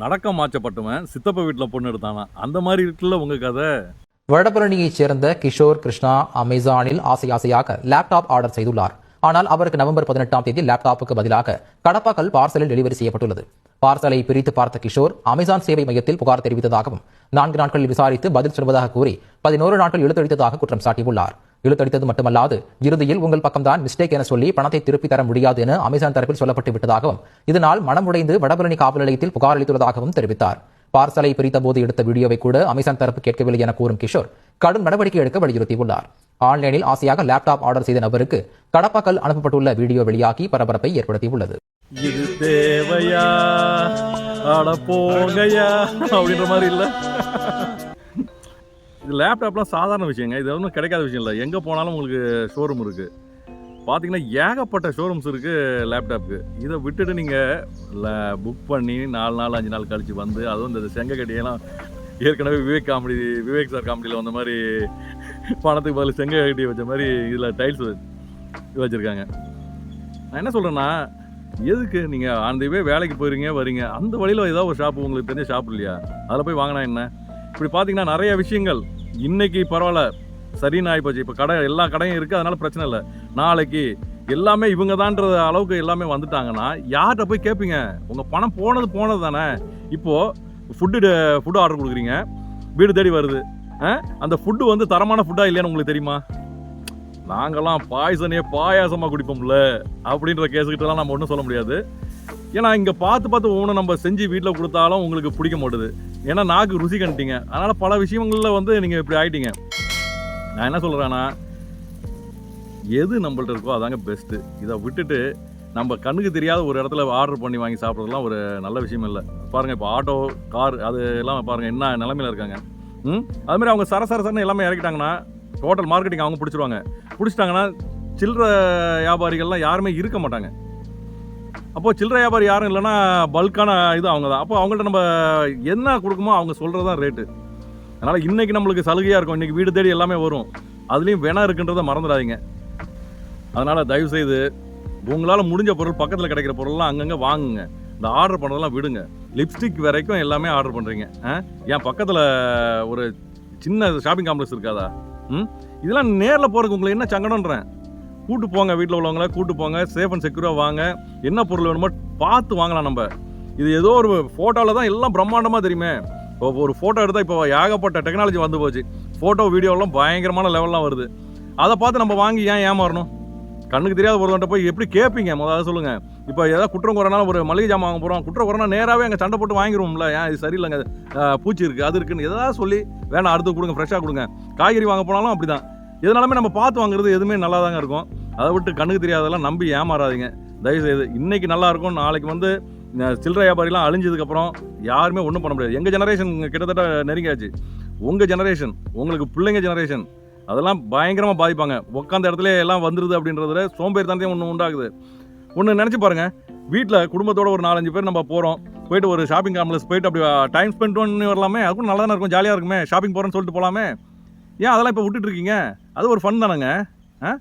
நடக்க மாச்சப்பட்டவன் சித்தப்ப வீட்டில் பொண்ணு எடுத்தானா? அந்த மாதிரி இருக்குல்ல உங்க கதை? வடபழனியைச் சேர்ந்த கிஷோர் கிருஷ்ணா அமேசானில் ஆசை ஆசையாக லேப்டாப் ஆர்டர் செய்துள்ளார். ஆனால் அவருக்கு நவம்பர் பதினெட்டாம் தேதி லேப்டாப்புக்கு பதிலாக கடப்பாக்கள் பார்சலில் டெலிவரி செய்யப்பட்டுள்ளது. பார்சலை பிரித்து பார்த்த கிஷோர் அமேசான் சேவை மையத்தில் புகார் தெரிவித்ததாகவும் நான்கு நாட்களில் விசாரித்து பதில் சொல்வதாக கூறி பதினோரு நாட்கள் எழுத்தளித்ததாக குற்றம் சாட்டியுள்ளார். இழுத்தடித்தது மட்டுமல்லாது இறுதியில் உங்கள் பக்கம்தான் மிஸ்டேக் என சொல்லி பணத்தை திருப்பி தர முடியாது என அமேசான் தரப்பில் சொல்லப்பட்டு விட்டதாகவும் இதனால் மனம் உடைந்து வடபழனி காவல் நிலையத்தில் புகார் அளித்துள்ளதாகவும் தெரிவித்தார். பார்சலை பிரித்த போது எடுத்த வீடியோவை கூட அமேசான் தரப்பு கேட்கவில்லை என கூறும் கிஷோர் கடும் நடவடிக்கை எடுக்க வலியுறுத்தியுள்ளார். ஆன்லைனில் ஆசையாக லேப்டாப் ஆர்டர் செய்த நபருக்கு கடப்பாக்கல் அனுப்பப்பட்டுள்ள வீடியோ வெளியாகி பரபரப்பை ஏற்படுத்தியுள்ளது. இது தேவையா? அட போங்கயா அப்படின்ற மாதிரி இல்லை. இது லேப்டாப்லாம் சாதாரண விஷயங்க. இது ஒன்றும் கிடைக்காத விஷயம் இல்லை. எங்கே போனாலும் உங்களுக்கு ஷோரூம் இருக்குது பார்த்தீங்கன்னா ஏகப்பட்ட ஷோரூம்ஸ் இருக்குது லேப்டாப்புக்கு இதை விட்டுட்டு நீங்கள் புக் பண்ணி நாலு நாள் அஞ்சு நாள் கழித்து வந்து அதுவும் இந்த செங்கக்கட்டியெல்லாம் ஏற்கனவே விவேக் காமெடி விவேக் சார் காமெடியில் வந்த மாதிரி பணத்துக்கு பதில் செங்கக்கட்டி வச்ச மாதிரி இதில் டைல்ஸ் வச்சுருக்காங்க. நான் என்ன சொல்கிறேன்னா எதுக்கு நீங்கள் அந்த வே வேலைக்கு போயிருங்க வரீங்க? அந்த வழியில் ஏதாவது ஒரு ஷாப்பு உங்களுக்கு தெரிஞ்ச ஷாப் இல்லையா? அதில் போய் வாங்கினா என்ன? இப்படி பார்த்தீங்கன்னா நிறைய விஷயங்கள். இன்னைக்கு பரவாயில்ல சரின்னு ஆகிப்போச்சு இப்போ கடை எல்லா கடையும் இருக்குது அதனால பிரச்சனை இல்லை. நாளைக்கு எல்லாமே இவங்க தான்ற அளவுக்கு எல்லாமே வந்துட்டாங்கன்னா யார்கிட்ட போய் கேட்பீங்க உங்கள் பணம் போனது போனது தானே. இப்போது ஃபுட்டு ஃபுட்டு ஆர்டர் கொடுக்குறீங்க. வீடு தேடி வருது. ஆ? அந்த ஃபுட்டு வந்து தரமான ஃபுட்டாக இல்லையான்னு உங்களுக்கு தெரியுமா? நாங்கள்லாம் பாய்சனே பாயாசமாக குடிப்போம்ல அப்படின்ற கேஸுக்கிட்டலாம் நம்ம ஒன்றும் சொல்ல முடியாது. ஏன்னா இங்கே பார்த்து பார்த்து ஒன்று நம்ம செஞ்சு வீட்டில் கொடுத்தாலும் உங்களுக்கு பிடிக்க மாட்டுது. ஏன்னா நாக்கு ருசி கண்டுட்டீங்க. அதனால் பல விஷயங்களில் வந்து நீங்கள் இப்படி ஆகிட்டீங்க நான் என்ன சொல்கிறேன்னா எது நம்மள்ட்ட இருக்கோ அதாங்க பெஸ்ட்டு இதை விட்டுட்டு நம்ம கண்ணுக்கு தெரியாத ஒரு இடத்துல ஆர்டர் பண்ணி வாங்கி சாப்பிட்றதுலாம் ஒரு நல்ல விஷயம் இல்லை. பாருங்கள் இப்போ ஆட்டோ கார் அது எல்லாம் பாருங்கள் என்ன நிலமையில இருக்காங்க. ம்? அது மாதிரி அவங்க சர சரசரன்னு எல்லாமே இறக்கிட்டாங்கன்னா டோட்டல் மார்க்கெட்டிங் அவங்க பிடிச்சிருவாங்க. பிடிச்சிட்டாங்கன்னா சில்லற வியாபாரிகள்லாம் யாருமே இருக்க மாட்டாங்க. அப்போ சில்லற வியாபாரி யாரும் இல்லைன்னா பல்கான இது அவங்க தான் அப்போ அவங்கள்ட்ட நம்ம என்ன கொடுக்குமோ அவங்க சொல்கிறது தான் ரேட்டு அதனால் இன்றைக்கி நம்மளுக்கு சலுகையாக இருக்கும். இன்றைக்கி வீடு தேடி எல்லாமே வரும். அதுலேயும் வேணா இருக்குன்றதை மறந்துடாதீங்க. அதனால் தயவுசெய்து உங்களால் முடிஞ்ச பொருள் பக்கத்தில் கிடைக்கிற பொருள்லாம் அங்கங்கே வாங்குங்க. இந்த ஆர்டர் பண்ணுறதெல்லாம் விடுங்க. லிப்ஸ்டிக் வரைக்கும் எல்லாமே ஆர்டர் பண்ணுறீங்க என் பக்கத்தில் ஒரு சின்ன ஷாப்பிங் காம்ப்ளெக்ஸ் இருக்காதா? ம்? இதெல்லாம் நேரில் போகிறதுக்கு உங்களுக்கு என்ன சங்கடன்றேன் கூட்டு போங்க வீட்டில் உள்ளவங்கள கூட்டு போங்க சேஃப் அண்ட் செக்யூராக வாங்க. என்ன பொருள் வேணுமோ பார்த்து வாங்கலாம் நம்ம. இது ஏதோ ஒரு ஃபோட்டோவில் தான் எல்லாம் பிரம்மாண்டமாக தெரியுமே. இப்போ ஒரு ஃபோட்டோ எடுத்தால் இப்போ ஏகப்பட்ட டெக்னாலஜி வந்து போச்சு. ஃபோட்டோ வீடியோலாம் பயங்கரமான லெவல்லாம் வருது. அதை பார்த்து நம்ம வாங்கி ஏன் ஏமாறணும்? கண்ணுக்கு தெரியாத ஒருவன்ட்ட போய் எப்படி கேட்பீங்க முதல்ல சொல்லுங்கள் இப்போ ஏதாவது குற்றம் குறைனாலும் ஒரு மளிகை ஜாமான் வாங்க போகிறோம் குற்றம் குறைனா நேராகவே அங்கே சண்டை போட்டு வாங்கிடுவோம்ல ஏன் இது சரியில்லைங்க. பூச்சி இருக்குது அது இருக்குன்னு. எதாவது சொல்லி வேணாம் அடுத்து கொடுங்க ஃப்ரெஷ்ஷாக கொடுங்க. காய்கறி வாங்க போனாலும் அப்படி தான் எதனாலுமே நம்ம பார்த்து வாங்குறது எதுவுமே நல்லா தாங்க இருக்கும். அதை விட்டு கண்ணுக்கு தெரியாதெல்லாம் நம்பி ஏமாறாதீங்க. தயவுசெய்து இன்னைக்கு நல்லா இருக்கும் நாளைக்கு வந்து சில்லறை வியாபாரிலாம் அழிஞ்சதுக்கப்புறம் யாருமே ஒன்றும் பண்ண முடியாது. எங்கள் ஜெனரேஷன் கிட்டத்தட்ட நெருங்கியாச்சு. உங்கள் ஜெனரேஷன் உங்களுக்கு பிள்ளைங்க ஜெனரேஷன் அதெல்லாம் பயங்கரமாக பாதிப்பாங்க. உட்காந்த இடத்துல எல்லாம் வந்துடுது அப்படின்றதுல சோம்பேறித்தனத்தையும் ஒன்று உண்டாகுது ஒன்று நினச்சி பாருங்கள் வீட்டில் குடும்பத்தோட ஒரு நாலஞ்சு பேர் நம்ம போகிறோம் போயிட்டு ஒரு ஷாப்பிங் காம்ப்ளெக்ஸ் போயிட்டு அப்படி டைம் ஸ்பெண்ட் பண்ணி வரலாமே அதுக்கும் நல்லா தானே இருக்கும் ஜாலியாக இருக்குமே ஷாப்பிங் போகிறேன்னு சொல்லிட்டு போகலாமே ஏன் அதெல்லாம் இப்போ விட்டுட்டு இருக்கீங்க? அது ஒரு ஃபன் தானேங்க. ஆ?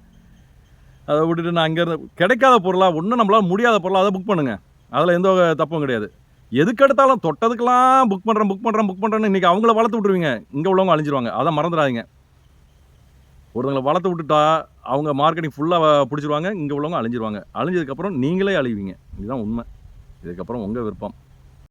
அதை விட்டுட்டு நான் அங்கேருந்து கிடைக்காத பொருளாக ஒன்றும் நம்மளால் முடியாத பொருளாக அதை புக் பண்ணுங்கள் அதில் எந்த தப்பும் கிடையாது. எதுக்கு எடுத்தாலும் தொட்டதுக்கெல்லாம் புக் பண்ணுறேன் புக் பண்ணுறேன் புக் பண்ணுறேன்னு இன்றைக்கி அவங்கள வளர்த்து விட்ருவீங்க இங்கே உள்ளவங்க அழிஞ்சிருவாங்க. அதை மறந்துடாதீங்க. ஒருத்தங்களை வளர்த்து விட்டுட்டா அவங்க மார்க்கெட்டிங் ஃபுல்லாக பிடிச்சிருவாங்க இங்கே உள்ளவங்க அழிஞ்சிருவாங்க. அழிஞ்சதுக்கப்புறம் நீங்களே அழிவீங்க. இதுதான் உண்மை. இதுக்கப்புறம் உங்கள் விருப்பம்.